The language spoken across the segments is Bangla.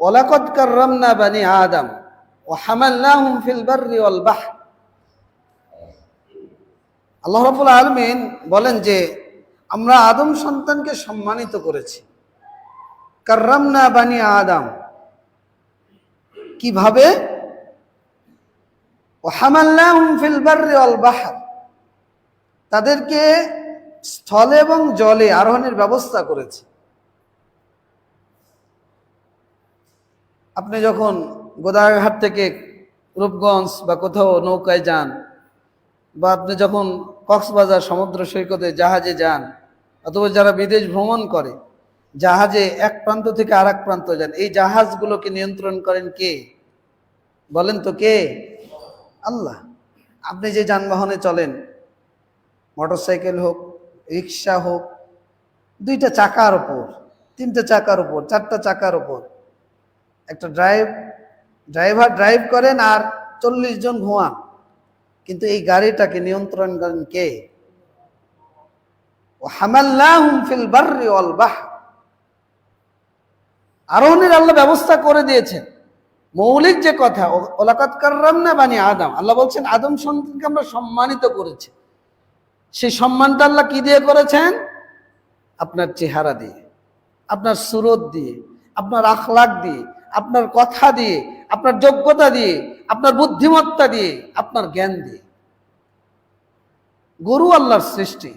ওলাকদ কাররামনা বানি আদম, ও হামাল্লাহুম ফিল বাররি ওয়াল বাহর। আল্লাহ রাব্বুল আলামিন বলেন যে, আমরা আদম সন্তানকে সম্মানিত করেছি। কাররামনা বানি আদম। কীভাবে? ও হামাল্লাহুম ফিল বাররি ওয়াল বাহর। তাদেরকে স্থলে এবং জলে আরোহণের ব্যবস্থা করেছে। আপনি যখন গোদাঘাট থেকে রূপগঞ্জ বা কোথাও নৌকায় যান, বা আপনি যখন কক্সবাজার সমুদ্র সৈকতে জাহাজে যান, অথবা যারা বিদেশ ভ্রমণ করে, জাহাজে এক প্রান্ত থেকে আর প্রান্ত যান, এই জাহাজগুলোকে নিয়ন্ত্রণ করেন কে? বলেন তো কে? আল্লাহ। আপনি যে যানবাহনে চলেন, মোটরসাইকেল হোক, রিক্সা হোক, দুইটা চাকার ওপর তিনটা চাকার ওপর চারটা চাকার ওপর একটা ড্রাইভ ড্রাইভার ড্রাইভ করেন আর চল্লিশ জন ঘুমান। কিন্তু এই গাড়িটাকে নিয়ন্ত্রণ করেন কে? আরোহণের আল্লাহ ব্যবস্থা করে দিয়েছেন। মৌলিক যে কথা ওলাকাত কাররাম না বানি আদম, আল্লাহ বলছেন, আদম সন্তানকে আমরা সম্মানিত করেছি। সেই সম্মানটা আল্লাহ কি দিয়ে করেছেন? আপনার চেহারা দিয়ে, আপনার সুরত দিয়ে, আপনার আখলাক দিয়ে আপনার কথা দিয়ে, আপনার যোগ্যতা দিয়ে, আপনার বুদ্ধিমত্তা দিয়ে, আপনার জ্ঞান দিয়ে। গরু আল্লাহর সৃষ্টি,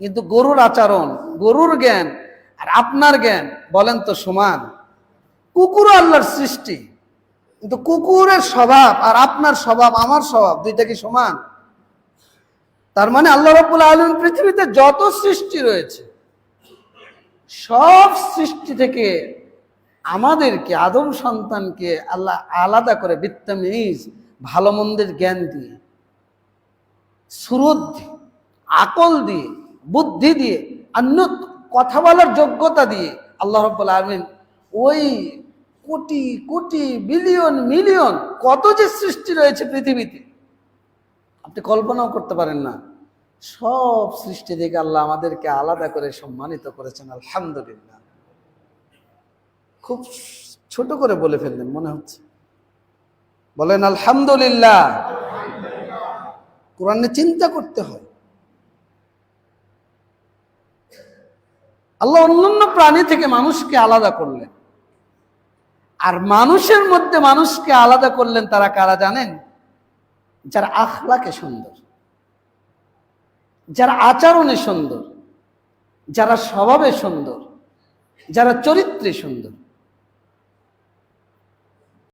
কিন্তু গরুর আচরণ, গরুর জ্ঞান আর আপনার জ্ঞান বলেন তো সমান। কুকুরও আল্লাহর সৃষ্টি, কিন্তু কুকুরের স্বভাব আর আপনার স্বভাব, আমার স্বভাব দুইটা কি সমান? তার মানে আল্লাহ রব্বুল আলম পৃথিবীতে যত সৃষ্টি রয়েছে, সব সৃষ্টি থেকে আমাদেরকে, আদম সন্তানকে আল্লাহ আলাদা করে বিত্তামিজ ভালো মন্দের জ্ঞান দিয়ে, সুরত দিয়ে, আকল দিয়ে, বুদ্ধি দিয়ে অন্য কথা বলার যোগ্যতা দিয়ে আল্লাহ রব্বুল আলমিন ওই কোটি কোটি, বিলিয়ন, মিলিয়ন, কত যে সৃষ্টি রয়েছে পৃথিবীতে, আপনি কল্পনাও করতে পারেন না। সব সৃষ্টি থেকে আল্লাহ আমাদেরকে আলাদা করে সম্মানিত করেছেন, আলহামদুলিল্লাহ। খুব ছোট করে বলে ফেললেন, মনে হচ্ছে। বলেন, আলহামদুলিল্লাহ। কোরআনে চিন্তা করতে হয়। আল্লাহ অন্যান্য প্রাণী থেকে মানুষকে আলাদা করলেন। আর মানুষের মধ্যে মানুষকে আলাদা করলেন তারা কারা জানেন? যারা আখলাকে সুন্দর, যারা আচরণে সুন্দর, যারা স্বভাবে সুন্দর, যারা চরিত্রে সুন্দর।